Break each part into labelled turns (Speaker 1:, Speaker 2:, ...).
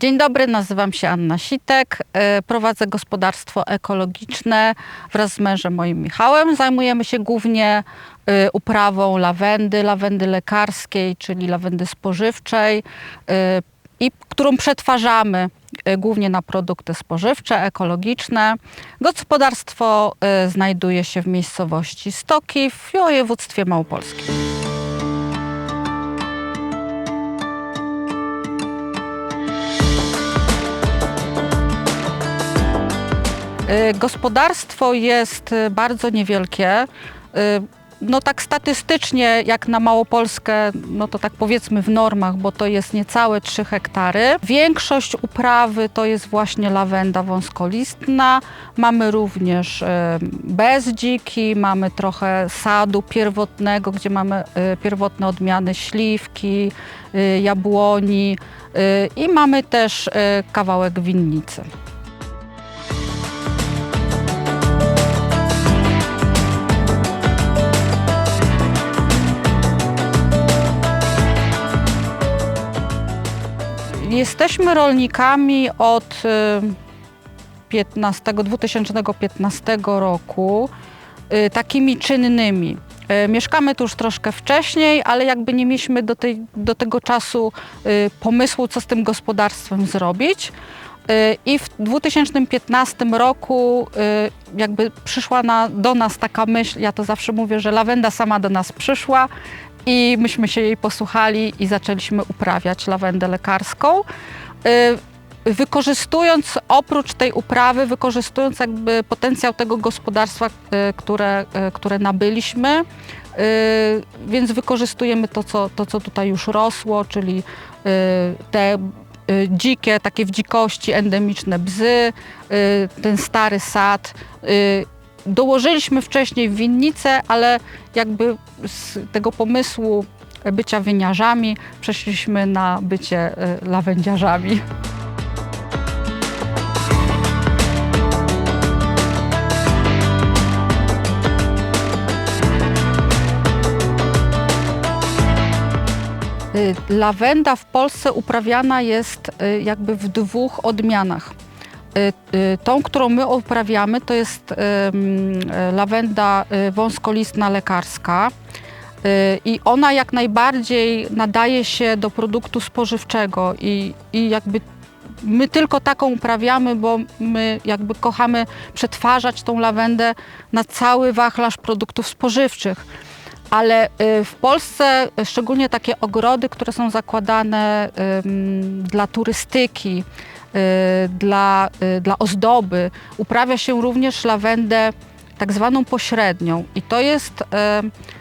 Speaker 1: Dzień dobry, nazywam się Anna Sitek. e, Prowadzę gospodarstwo ekologiczne wraz z mężem moim Michałem. Zajmujemy się głównie e, uprawą lawendy, lawendy lekarskiej, czyli lawendy spożywczej, e, i którą przetwarzamy głównie na produkty spożywcze, ekologiczne. Gospodarstwo znajduje się w miejscowości Stoki w województwie małopolskim. Gospodarstwo jest y, bardzo niewielkie. Y, No tak statystycznie, jak na Małopolskę, no to tak powiedzmy w normach, bo to jest niecałe 3 hektary. Większość uprawy to jest właśnie lawenda wąskolistna. Mamy również y, bezdziki, mamy trochę sadu pierwotnego, gdzie mamy y, pierwotne odmiany śliwki, y, jabłoni y, i mamy też y, kawałek winnicy. Jesteśmy rolnikami od y, 15, 2015 roku, y, takimi czynnymi. Y, Mieszkamy tu już troszkę wcześniej, ale jakby nie mieliśmy do, tej, do tego czasu y, pomysłu, co z tym gospodarstwem zrobić. Y, I w 2015 roku y, jakby przyszła na, do nas taka myśl, ja to zawsze mówię, że lawenda sama do nas przyszła i myśmy się jej posłuchali i zaczęliśmy uprawiać lawendę lekarską. Y, Wykorzystując oprócz tej uprawy, wykorzystując jakby potencjał tego gospodarstwa, y, które, y, które nabyliśmy, więc wykorzystujemy to co, to, co tutaj już rosło, czyli te dzikie, takie w dzikości endemiczne bzy, ten stary sad. Dołożyliśmy wcześniej winnicę, ale jakby z tego pomysłu bycia winiarzami przeszliśmy na bycie y, lawędziarzami. Y, Lawenda w Polsce uprawiana jest y, jakby w dwóch odmianach. Y, y, Tą, którą my uprawiamy, to jest y, lawenda wąskolistna lekarska. I ona jak najbardziej nadaje się do produktu spożywczego i, i jakby my tylko taką uprawiamy, bo my jakby kochamy przetwarzać tą lawendę na cały wachlarz produktów spożywczych. Ale w Polsce szczególnie takie ogrody, które są zakładane dla turystyki, dla, y, dla ozdoby, uprawia się również lawendę tak zwaną pośrednią. I to jest y,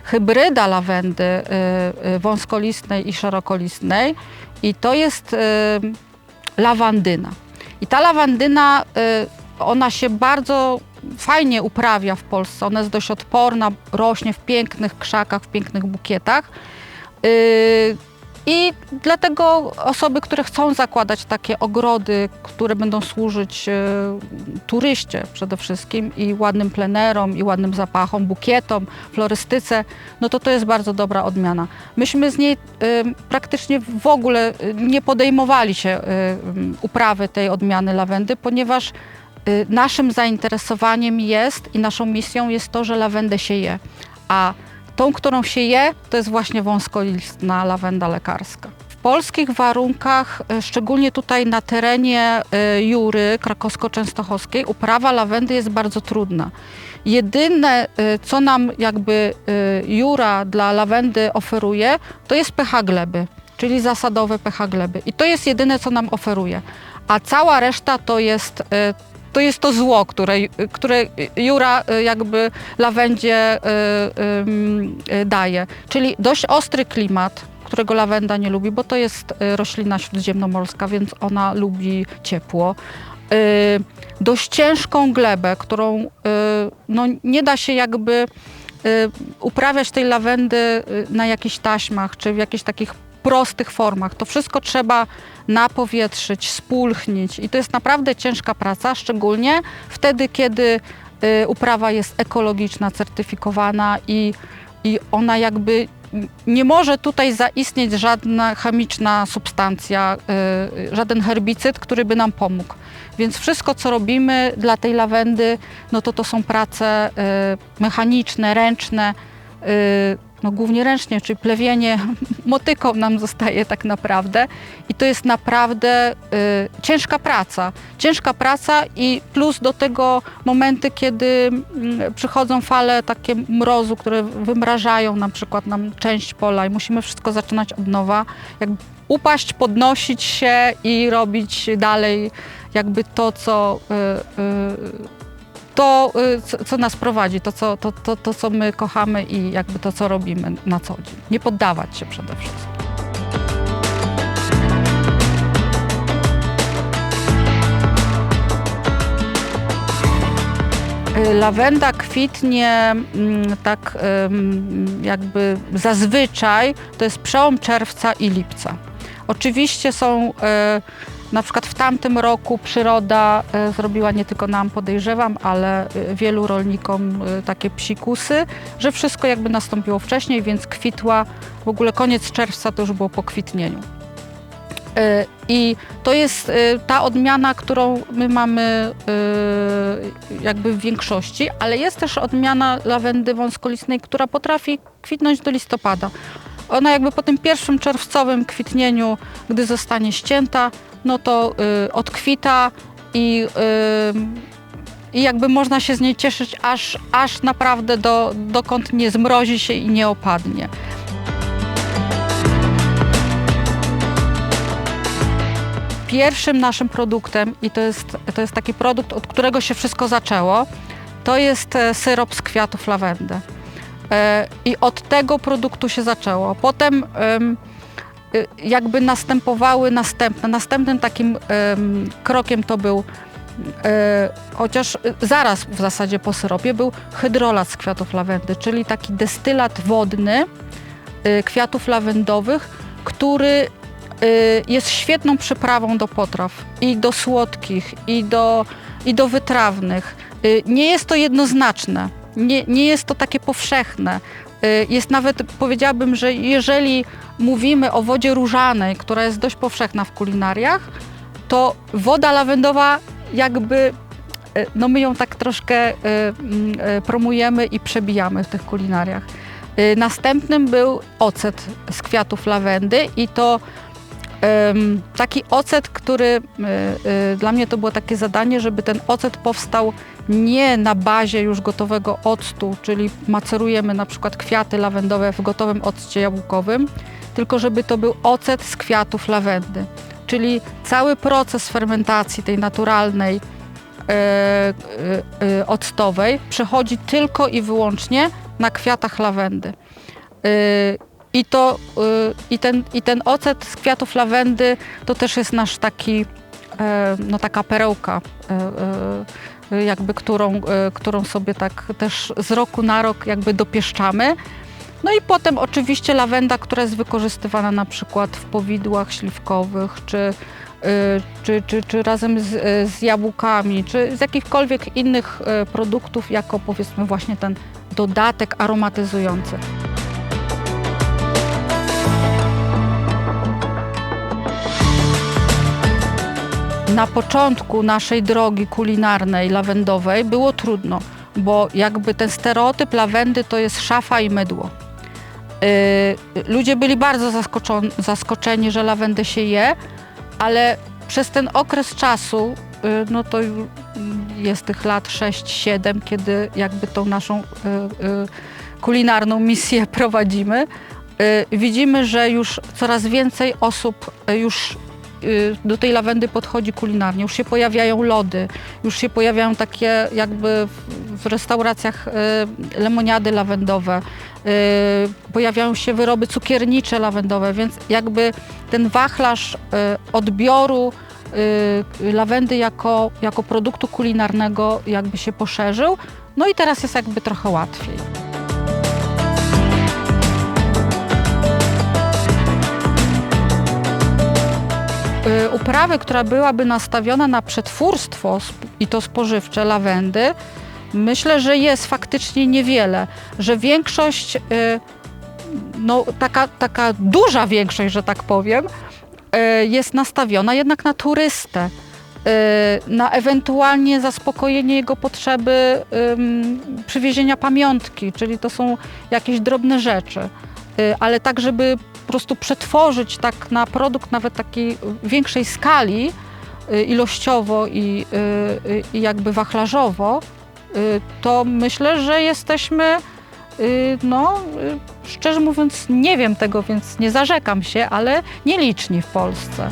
Speaker 1: hybryda lawendy y, y, wąskolistnej i szerokolistnej. I to jest y, lawandyna. I ta lawandyna, y, ona się bardzo fajnie uprawia w Polsce. Ona jest dość odporna, rośnie w pięknych krzakach, w pięknych bukietach. I dlatego osoby, które chcą zakładać takie ogrody, które będą służyć y, turyście przede wszystkim i ładnym plenerom, i ładnym zapachom, bukietom, florystyce, no to to jest bardzo dobra odmiana. Myśmy z niej y, praktycznie w ogóle y, nie podejmowali się y, uprawy tej odmiany lawendy, ponieważ naszym zainteresowaniem jest i naszą misją jest to, że lawendę się je, a tą, którą się je, to jest właśnie wąskolistna lawenda lekarska. W polskich warunkach, y, szczególnie tutaj na terenie y, Jury krakowsko-częstochowskiej, uprawa lawendy jest bardzo trudna. Jedyne, y, co nam jakby Jura dla lawendy oferuje, to jest pH gleby, czyli zasadowe pH gleby. I to jest jedyne, co nam oferuje. A cała reszta to jest, to, jest to zło, które, które Jura y, jakby lawendzie y, y, daje. Czyli dość ostry klimat, którego lawenda nie lubi, bo to jest roślina śródziemnomorska, więc ona lubi ciepło. Dość ciężką glebę, którą no, nie da się jakby uprawiać tej lawendy na jakichś taśmach czy w jakichś takich prostych formach. To wszystko trzeba napowietrzyć, spulchnić i to jest naprawdę ciężka praca, szczególnie wtedy, kiedy y, uprawa jest ekologiczna, certyfikowana i, i ona jakby nie może tutaj zaistnieć żadna chemiczna substancja, y, żaden herbicyd, który by nam pomógł. Więc wszystko, co robimy dla tej lawendy, no to to są prace y, mechaniczne, ręczne, y, no głównie ręcznie, czyli plewienie motyką nam zostaje tak naprawdę. I to jest naprawdę y, ciężka praca. Ciężka praca i plus do tego momenty, kiedy mm, przychodzą fale takie mrozu, które wymrażają na przykład nam część pola i musimy wszystko zaczynać od nowa. Jakby upaść, podnosić się i robić dalej jakby to, co y, y, to, y, co, nas prowadzi, to co, to, to, to, co my kochamy i jakby to, co robimy na co dzień. Nie poddawać się przede wszystkim. Y, Lawenda kwitnie mm, tak jakby zazwyczaj, to jest przełom czerwca i lipca. Oczywiście są y, na przykład w tamtym roku przyroda e, zrobiła nie tylko nam, podejrzewam, ale e, wielu rolnikom e, takie psikusy, że wszystko jakby nastąpiło wcześniej, więc kwitła, w ogóle koniec czerwca to już było po kwitnieniu. I to jest ta odmiana, którą my mamy jakby w większości, ale jest też odmiana lawendy wąskolistnej, która potrafi kwitnąć do listopada. Ona jakby po tym pierwszym czerwcowym kwitnieniu, gdy zostanie ścięta, no to y, odkwita i, y, i jakby można się z niej cieszyć aż, aż naprawdę do, dokąd nie zmrozi się i nie opadnie. Pierwszym naszym produktem, i to jest, to jest taki produkt, od którego się wszystko zaczęło, to jest e, syrop z kwiatów lawendy. E, I od tego produktu się zaczęło. Potem jakby następowały następne. Następnym takim krokiem to był, e, chociaż zaraz w zasadzie po syropie, był hydrolat z kwiatów lawendy, czyli taki destylat wodny y, kwiatów lawendowych, który y, jest świetną przyprawą do potraw i do słodkich, i do, i do wytrawnych. Nie jest to jednoznaczne, nie, nie jest to takie powszechne. Jest nawet, powiedziałabym, że jeżeli mówimy o wodzie różanej, która jest dość powszechna w kulinariach, to woda lawendowa jakby, e, no my ją tak troszkę e, mm, promujemy i przebijamy w tych kulinariach. Następnym był ocet z kwiatów lawendy i to taki ocet, który dla mnie to było takie zadanie, żeby ten ocet powstał nie na bazie już gotowego octu, czyli macerujemy na przykład kwiaty lawendowe w gotowym occie jabłkowym, tylko żeby to był ocet z kwiatów lawendy. Czyli cały proces fermentacji tej naturalnej, e, octowej przechodzi tylko i wyłącznie na kwiatach lawendy. I, to, i, ten, I ten ocet z kwiatów lawendy to też jest nasz taki, no taka perełka, jakby którą, którą sobie tak też z roku na rok jakby dopieszczamy. No i potem oczywiście lawenda, która jest wykorzystywana na przykład w powidłach śliwkowych, czy, y, czy, czy, czy razem z, z jabłkami, czy z jakichkolwiek innych produktów, jako powiedzmy właśnie ten dodatek aromatyzujący. Na początku naszej drogi kulinarnej lawendowej było trudno, bo jakby ten stereotyp lawendy to jest szafa i mydło. Y, ludzie byli bardzo zaskoczeni, że lawendę się je, ale przez ten okres czasu, y, no to jest tych lat 6-7, kiedy jakby tą naszą y, kulinarną misję prowadzimy, widzimy, że już coraz więcej osób już Y, do tej lawendy podchodzi kulinarnie. Już się pojawiają lody, już się pojawiają takie jakby w restauracjach y, lemoniady lawendowe, y, pojawiają się wyroby cukiernicze lawendowe, więc jakby ten wachlarz odbioru lawendy jako, jako produktu kulinarnego jakby się poszerzył. No i teraz jest jakby trochę łatwiej. Uprawy, która byłaby nastawiona na przetwórstwo i to spożywcze lawendy, myślę, że jest faktycznie niewiele, że większość y, no, taka, taka duża większość, że tak powiem, e, jest nastawiona jednak na turystę, na ewentualnie zaspokojenie jego potrzeby przywiezienia pamiątki, czyli to są jakieś drobne rzeczy, ale tak, żeby prostu przetworzyć tak na produkt nawet takiej większej skali, y, ilościowo i, y, y, i jakby wachlarzowo, to myślę, że jesteśmy, no szczerze mówiąc, nie wiem tego, więc nie zarzekam się, ale nieliczni w Polsce.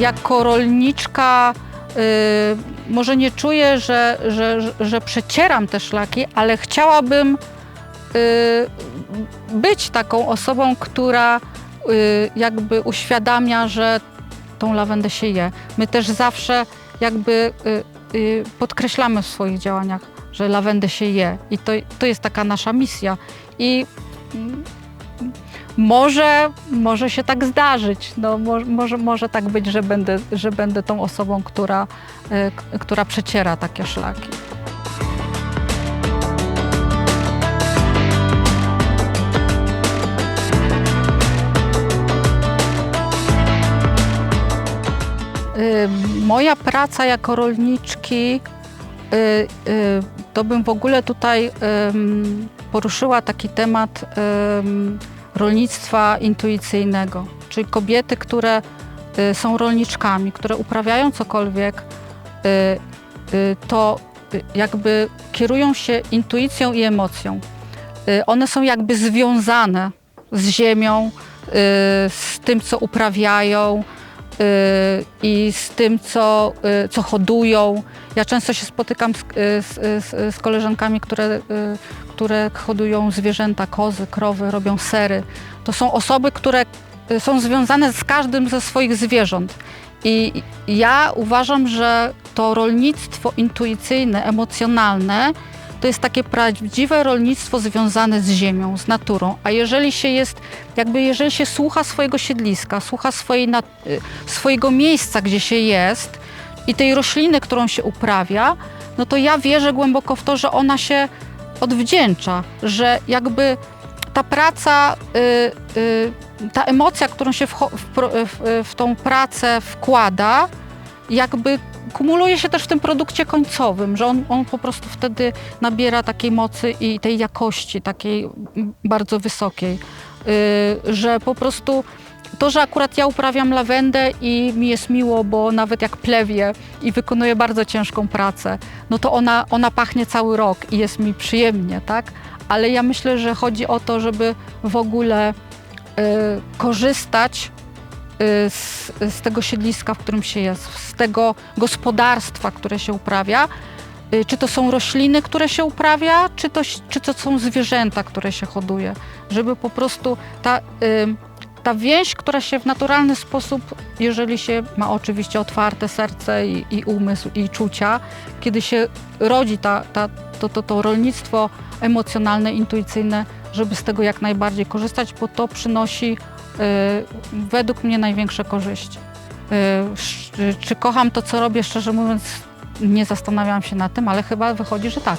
Speaker 1: Jako rolniczka y, może nie czuję, że, że, że- przecieram te szlaki, ale chciałabym y, być taką osobą, która y, jakby uświadamia, że tą lawendę się je. My też zawsze jakby y, y, podkreślamy w swoich działaniach, że lawendę się je i to, to jest taka nasza misja. I mm, może, może się tak zdarzyć. No, mo- może, może tak być, że będę, że będę tą osobą, która, y, która przeciera takie szlaki. Y, Moja praca jako rolniczki, y, to bym w ogóle tutaj poruszyła taki temat rolnictwa intuicyjnego, czyli kobiety, które y, są rolniczkami, które uprawiają cokolwiek, y, y, to jakby kierują się intuicją i emocją. One są jakby związane z ziemią, z tym, co uprawiają, i z tym, co, co hodują. Ja często się spotykam z, z, z, koleżankami, które, które hodują zwierzęta, kozy, krowy, robią sery. To są osoby, które y, są związane z każdym ze swoich zwierząt. I ja uważam, że to rolnictwo intuicyjne, emocjonalne, to jest takie prawdziwe rolnictwo związane z ziemią, z naturą. A jeżeli się jest, jakby jeżeli się słucha swojego siedliska, słucha swojej y, swojego miejsca, gdzie się jest i tej rośliny, którą się uprawia, no to ja wierzę głęboko w to, że ona się odwdzięcza, że jakby ta praca, y, y, ta emocja, którą się w, w, w, tą pracę wkłada, jakby kumuluje się też w tym produkcie końcowym, że on, on po prostu wtedy nabiera takiej mocy i tej jakości takiej bardzo wysokiej, y, że po prostu to, że akurat ja uprawiam lawendę i mi jest miło, bo nawet jak plewię i wykonuję bardzo ciężką pracę, no to ona, ona pachnie cały rok i jest mi przyjemnie, tak? Ale ja myślę, że chodzi o to, żeby w ogóle y, korzystać y, z, z tego siedliska, w którym się jest, z tego gospodarstwa, które się uprawia. Y, Czy to są rośliny, które się uprawia, czy to, czy to są zwierzęta, które się hoduje. Żeby po prostu ta, y, ta więź, która się w naturalny sposób, jeżeli się ma oczywiście otwarte serce i, i umysł i czucia, kiedy się rodzi ta, ta, to, to, to rolnictwo emocjonalne, intuicyjne, żeby z tego jak najbardziej korzystać, bo to przynosi y, według mnie największe korzyści. Y, sz- czy kocham to, co robię, szczerze mówiąc, nie zastanawiałam się nad tym, ale chyba wychodzi, że tak.